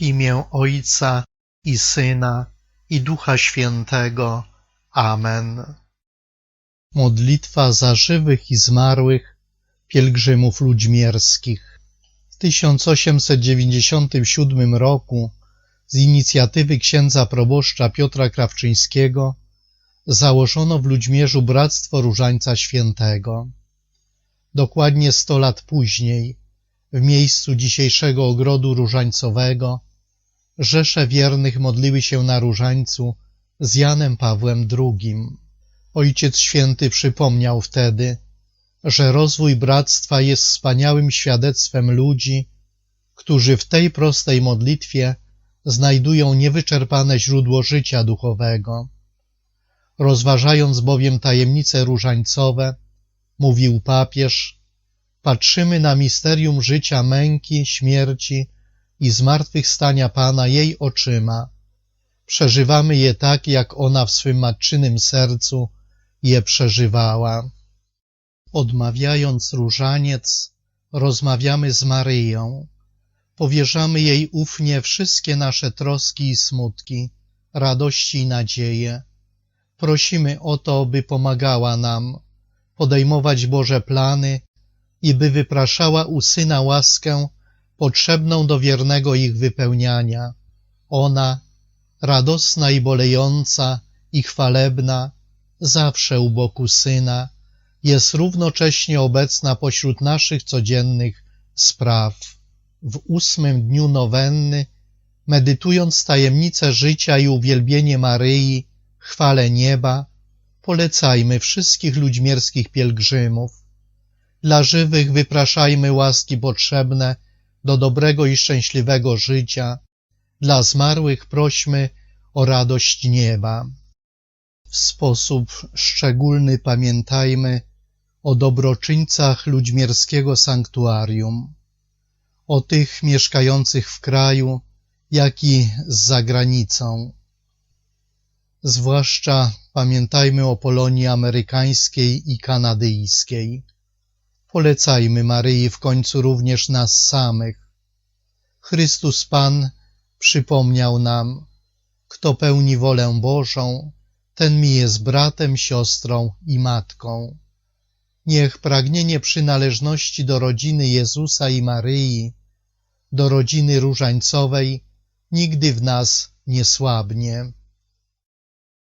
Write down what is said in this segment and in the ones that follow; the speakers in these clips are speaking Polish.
Imię Ojca i Syna i Ducha Świętego. Amen. Modlitwa za żywych i zmarłych pielgrzymów ludźmierskich. W 1897 roku z inicjatywy księdza proboszcza Piotra Krawczyńskiego założono w Ludźmierzu Bractwo Różańca Świętego. Dokładnie sto lat później, w miejscu dzisiejszego ogrodu różańcowego, rzesze wiernych modliły się na różańcu z Janem Pawłem II. Ojciec Święty przypomniał wtedy, że rozwój bractwa jest wspaniałym świadectwem ludzi, którzy w tej prostej modlitwie znajdują niewyczerpane źródło życia duchowego. Rozważając bowiem tajemnice różańcowe, mówił papież, patrzymy na misterium życia męki, śmierci i zmartwychwstania Pana jej oczyma. Przeżywamy je tak, jak ona w swym matczynym sercu je przeżywała. Odmawiając różaniec, rozmawiamy z Maryją. Powierzamy jej ufnie wszystkie nasze troski i smutki, radości i nadzieje. Prosimy o to, by pomagała nam podejmować Boże plany i by wypraszała u Syna łaskę potrzebną do wiernego ich wypełniania. Ona, radosna i bolejąca i chwalebna, zawsze u boku Syna, jest równocześnie obecna pośród naszych codziennych spraw. W ósmym dniu nowenny, medytując tajemnicę życia i uwielbienie Maryi, chwale nieba, polecajmy wszystkich ludźmierskich pielgrzymów. Dla żywych wypraszajmy łaski potrzebne do dobrego i szczęśliwego życia, dla zmarłych prośmy o radość nieba. W sposób szczególny pamiętajmy o dobroczyńcach ludźmierskiego sanktuarium, o tych mieszkających w kraju, jak i z granicą. Zwłaszcza pamiętajmy o Polonii amerykańskiej i kanadyjskiej. Polecajmy Maryi w końcu również nas samych. Chrystus Pan przypomniał nam, kto pełni wolę Bożą, ten mi jest bratem, siostrą i matką. Niech pragnienie przynależności do rodziny Jezusa i Maryi, do rodziny różańcowej, nigdy w nas nie słabnie.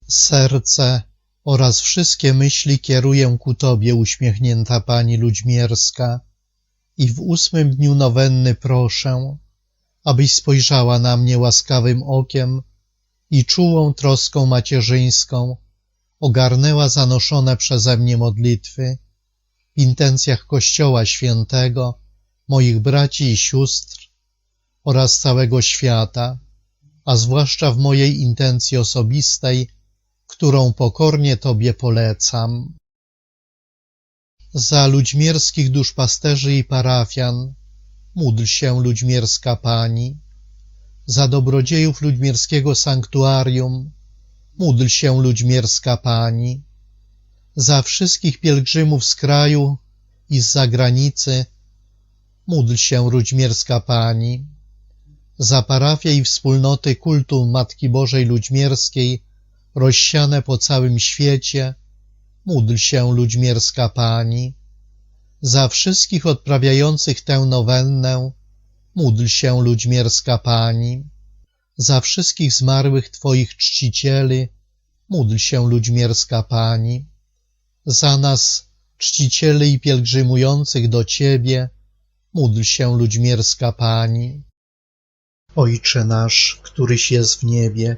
Serce oraz wszystkie myśli kieruję ku Tobie, uśmiechnięta Pani Ludźmierska, i w ósmym dniu nowenny proszę, abyś spojrzała na mnie łaskawym okiem i czułą troską macierzyńską ogarnęła zanoszone przeze mnie modlitwy w intencjach Kościoła Świętego, moich braci i sióstr oraz całego świata, a zwłaszcza w mojej intencji osobistej, którą pokornie Tobie polecam. Za ludźmierskich duszpasterzy i parafian módl się ludźmierska Pani. Za dobrodziejów ludźmierskiego sanktuarium módl się ludźmierska Pani. Za wszystkich pielgrzymów z kraju i z zagranicy módl się ludźmierska Pani. Za parafię i wspólnoty kultu Matki Bożej Ludźmierskiej rozsiane po całym świecie, módl się ludźmierska Pani. Za wszystkich odprawiających tę nowennę, módl się ludźmierska Pani. Za wszystkich zmarłych Twoich czcicieli, módl się ludźmierska Pani. Za nas, czcicieli i pielgrzymujących do Ciebie, módl się ludźmierska Pani. Ojcze nasz, któryś jest w niebie,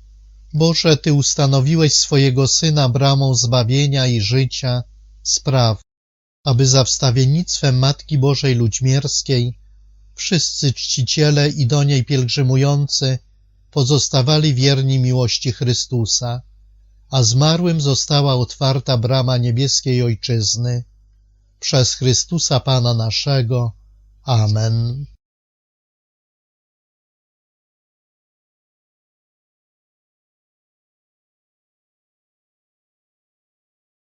Boże, Ty ustanowiłeś swojego Syna bramą zbawienia i życia, spraw, aby za wstawiennictwem Matki Bożej Ludźmierskiej wszyscy czciciele i do niej pielgrzymujący pozostawali wierni miłości Chrystusa, a zmarłym została otwarta brama niebieskiej Ojczyzny. Przez Chrystusa Pana naszego. Amen.